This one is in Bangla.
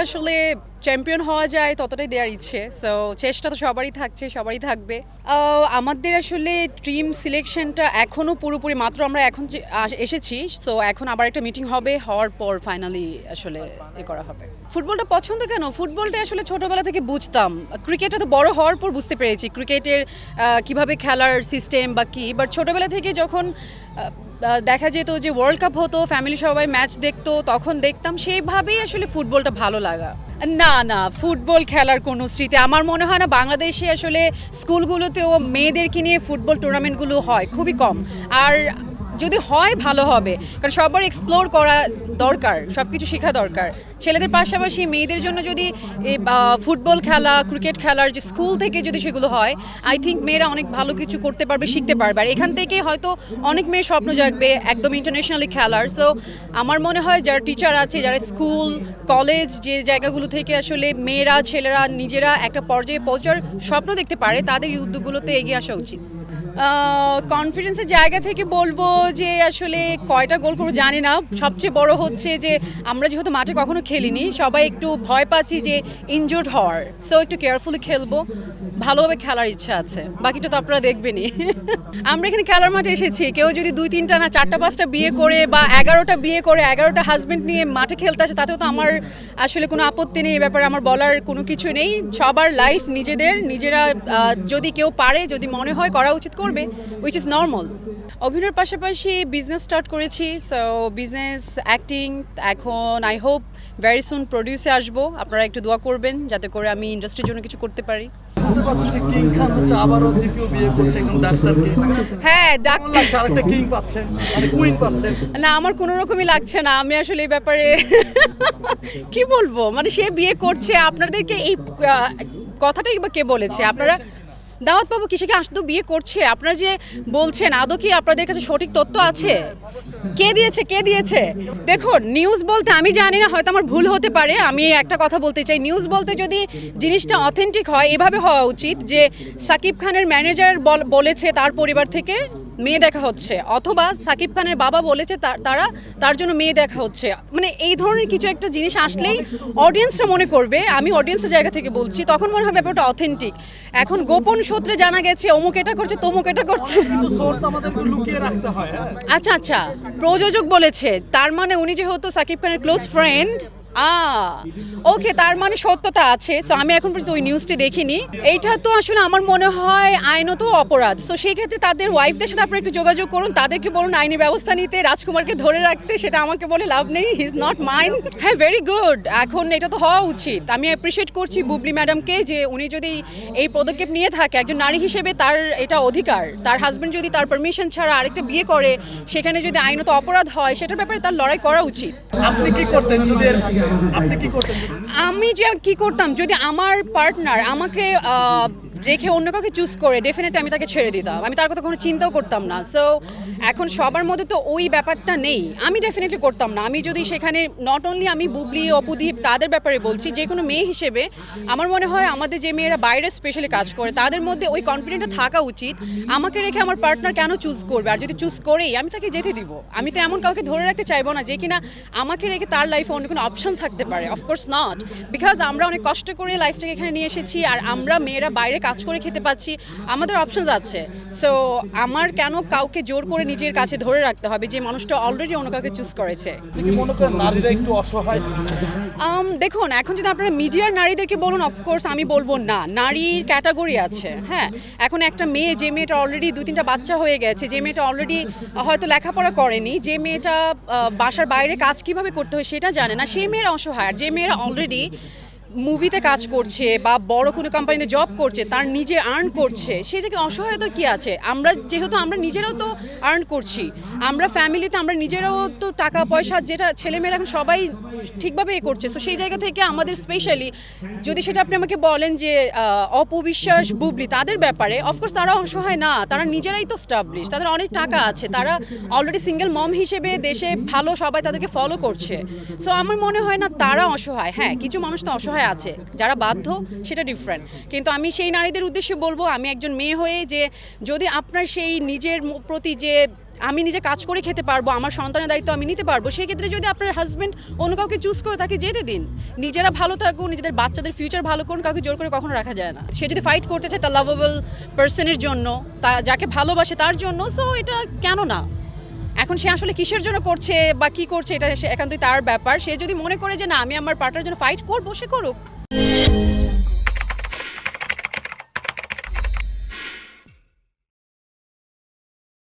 আসলে চ্যাম্পিয়ন হওয়া যায় ততটাই দেওয়ার ইচ্ছে। সো চেষ্টা তো সবারই থাকছে, সবারই থাকবে। আমাদের আসলে টিম সিলেকশনটা এখনও পুরোপুরি, মাত্র আমরা এখন এসেছি। সো এখন আবার একটা মিটিং হবে, হওয়ার পর ফাইনালি আসলে এ করা হবে। ফুটবলটা পছন্দ কেন? ফুটবলটা আসলে ছোটবেলা থেকে বুঝতাম। ক্রিকেটটা তো বড় হওয়ার পর বুঝতে পেরেছি। ক্রিকেটের কীভাবে খেলার সিস্টেম বা কী? বাট ছোটবেলা থেকে যখন দেখা যেত যে ওয়ার্ল্ড কাপ হতো ফ্যামিলি সবাই ম্যাচ দেখতো, তখন দেখতাম, সেইভাবেই আসলে ফুটবলটা ভালো লাগা। না না, ফুটবল খেলার কোনো স্মৃতি। আমার মনে হয় না বাংলাদেশে আসলে স্কুলগুলোতেও মেয়েদেরকে নিয়ে ফুটবল টুর্নামেন্টগুলো হয়, খুবই কম। আর যদি হয়, ভালো হবে। কারণ সবার এক্সপ্লোর করা দরকার সব কিছু শেখা দরকার। ছেলেদের পাশাপাশি মেয়েদের জন্য যদি ফুটবল খেলা ক্রিকেট খেলার যে স্কুল থেকে যদি সেগুলো হয় আই থিঙ্ক মেয়েরা অনেক ভালো কিছু করতে পারবে, শিখতে পারবে। আর এখান থেকে হয়তো অনেক মেয়ের স্বপ্ন জাগবে একদম ইন্টারন্যাশনালি খেলার। সো আমার মনে হয় যারা টিচার আছে, যারা স্কুল কলেজ যে জায়গাগুলো থেকে আসলে মেয়েরা, ছেলেরা, নিজেরা একটা পর্যায়ে পৌঁছার স্বপ্ন দেখতে পারে, তাদের এই উদ্যোগগুলোতে এগিয়ে আসা উচিত। কনফিডেন্সের জায়গা থেকে বলব যে আসলে কয়টা গোল করব জানি না। সবচেয়ে বড় হচ্ছে যে আমরা যেহেতু মাঠে কখনো খেলিনি, সবাই একটু ভয় পাচ্ছি যে ইনজোর্ড হওয়ার। সো একটু কেয়ারফুলি খেলব। ভালোভাবে খেলার ইচ্ছা আছে। বাকিটা তো আপনারা দেখবেনই। আমরা এখানে খেলার মাঠে এসেছি। কেউ যদি দুই, তিনটা না চারটা, পাঁচটা বিয়ে করে বা এগারোটা বিয়ে করে, এগারোটা হাজবেন্ড নিয়ে মাঠে খেলতে আসে, তাতেও তো আমার আসলে কোনো আপত্তি নেই, এ ব্যাপারে আমার বলার কোনো কিছু নেই। সবার লাইফ নিজেদের, নিজেরা যদি কেউ পারে, যদি মনে হয় করা উচিত করবে উইচ ইজ নর্মাল অভিনয়ের পাশাপাশি বিজনেস স্টার্ট করেছি সো বিজনেস অ্যাক্টিং এখন আই হোপ ভেরি সুন প্রডিউসে আসব। আপনারা একটু দোয়া করবেন যাতে করে আমি ইন্ডাস্ট্রির জন্য কিছু করতে পারি। হ্যাঁ না, আমার কোনো রকমই লাগছে না। আমি আসলে এই ব্যাপারে কি বলব? মানে সে বিয়ে করছে, আপনাদেরকে এই কথাটাই বা কে বলেছে? আপনারা দাওয়াত পাবো কিসেকে আসতো বিয়ে করছে? আপনারা যে বলছেন, আদৌ কি আপনাদের কাছে সঠিক তথ্য আছে? কে দিয়েছে কে দিয়েছে? দেখুন নিউজ বলতে আমি জানি না, হয়তো আমার ভুল হতে পারে। আমি একটা কথা বলতে চাই নিউজ বলতে যদি জিনিসটা অথেন্টিক হয়, এভাবে হওয়া উচিত যে সাকিব খানের ম্যানেজার বলেছে তার পরিবার থেকে? মেয়ে দেখা হচ্ছে। অথবা সাকিব খানের বাবা বলেছে তারা তার জন্য মেয়ে দেখা হচ্ছে। মানে এই ধরনের কিছু একটা জিনিস আসলেই অডিয়েন্সরা মনে করবে। আমি অডিয়েন্সের জায়গা থেকে বলছি তখন মনে হবে ব্যাপারটা অথেন্টিক এখন গোপন সূত্রে জানা গেছে অমুক এটা করছে তমুক এটা করছে। হয় হ্যাঁ? আচ্ছা আচ্ছা। প্রযোজক বলেছে তার মানে উনি যেহেতু সাকিব খানের ক্লোজ ফ্রেন্ড ওকে তার মানে সত্যতা আছে। সো আমি এখন পর্যন্ত ওই নিউজটি দেখিনি। এইটা তো আসলে আমার মনে হয় আইনত অপরাধ। সো সেই ক্ষেত্রে তাদের ওয়াইফদের সাথে আপনারা একটু যোগাযোগ করুন। তাদেরকে বলুন আইনি ব্যবস্থা নিতে, রাজকুমারকে ধরে রাখতে, সেটা আমাকে বলে লাভ নেই। হি ইজ নট মাইন্ড হ্যাঁ ভেরি গুড এখন এটা তো হওয়া উচিত। আমি অ্যাপ্রিসিয়েট করছি বুবলি ম্যাডামকে যে উনি যদি এই পদক্ষেপ নিয়ে থাকে, একজন নারী হিসেবে তার এটা অধিকার। তার হাজবেন্ড যদি তার পারমিশন ছাড়া আরেকটা বিয়ে করে, সেখানে যদি আইনত অপরাধ হয়, সেটার ব্যাপারে তার লড়াই করা উচিত। আপনি কি করতেন যদি আমি যে কি করতাম? যদি আমার পার্টনার আমাকে রেখে অন্য কাউকে চুজ করে ডেফিনেটলি আমি তাকে ছেড়ে দিতাম। আমি তার কথা কোনো চিন্তাও করতাম না। সো এখন সবার মধ্যে তো ওই ব্যাপারটা নেই। আমি ডেফিনেটলি করতাম না। আমি যদি সেখানে নট অনলি আমি বুবলি, অপুদীপ তাদের ব্যাপারে বলছি, যে কোনো মেয়ে হিসেবে, আমার মনে হয় আমাদের যে মেয়েরা বাইরে স্পেশালি কাজ করে, তাদের মধ্যে ওই কনফিডেন্টটা থাকা উচিত। আমাকে রেখে আমার পার্টনার কেন চুজ করবে? আর যদি চুজ করেই, আমি তাকে যেতে দিব। আমি তো এমন কাউকে ধরে রাখতে চাইব না যে কিনা আমাকে রেখে তার লাইফে অন্য কোনো অপশন থাকতে পারে। অফকোর্স নট বিকজ আমরা অনেক কষ্ট করে লাইফটাকে এখানে নিয়ে এসেছি, আর আমরা মেয়েরা বাইরে কাজ করে খেতে পাচ্ছি আমাদের অপশনস আছে। সো আমার কেন কাউকে জোর করে নিজের কাছে ধরে রাখতে হবে যে মানুষটা অলরেডি অন্য কাউকে চুজ করেছে? দেখুন এখন যদি আপনারা মিডিয়ার নারীদেরকে বলুন অফকোর্স আমি বলব না। নারীর ক্যাটাগরি আছে হ্যাঁ? এখন একটা মেয়ে যে মেয়েটা অলরেডি দু তিনটা বাচ্চা হয়ে গেছে যে মেয়েটা অলরেডি হয়তো লেখাপড়া করেনি যে মেয়েটা বাসার বাইরে কাজ কীভাবে করতে হয় সেটা জানে না সেই মেয়েরা অসহায়। আর যে মেয়েরা অলরেডি মুভিতে কাজ করছে বা বড় কোনো কোম্পানিতে জব করছে, তার নিজে আর্ন করছে, সে জায়গায় অসহায়তার কি আছে? আমরা যেহেতু আমরা নিজেরাও তো আর্ন করছি, আমরা ফ্যামিলিতে আমরা নিজেরাও তো টাকা, পয়সা, যেটা ছেলেমেয়েরা এখন সবাই ঠিকভাবে এ করছে সো সেই জায়গা থেকে আমাদের স্পেশালি যদি সেটা আপনি আমাকে বলেন যে অপবিশ্বাস, বুবলি, তাদের ব্যাপারে অফকোর্স তারা অসহায় না, তারা নিজেরাই তো স্টাবলিশ তাদের অনেক টাকা আছে, তারা অলরেডি সিঙ্গেল মম হিসেবে দেশে ভালো সবাই তাদেরকে ফলো করছে সো আমার মনে হয় না তারা অসহায় হ্যাঁ কিছু মানুষ তো অসহায় কথায় আছে, যারা বাধ্য, সেটা ডিফারেন্ট কিন্তু আমি সেই নারীদের উদ্দেশ্যে বলব, আমি একজন মেয়ে হয়ে যে যদি আপনার সেই নিজের প্রতি যে আমি নিজে কাজ করে খেতে পারব, আমার সন্তানের দায়িত্ব আমি নিতে পারব সেই ক্ষেত্রে যদি আপনার হাজব্যান্ড অন্য কাউকে চুজ করে তাকে যেতে দিন, নিজেরা ভালো থাকুন, নিজেদের বাচ্চাদের ফিউচার ভালো করুন, কাউকে জোর করে কখনো রাখা যায় না। সে যদি ফাইট করতে চায় তার লাভেবল পার্সনের জন্য, তা যাকে ভালোবাসে তার জন্য সো এটা কেন না? এখন সে আসলে কিসের জন্য করছে বা কি করছে, এটা একান্তই তার ব্যাপার। সে যদি মনে করে যে না, আমি আমার পার্টনার জন্য ফাইট করব, সে করুক।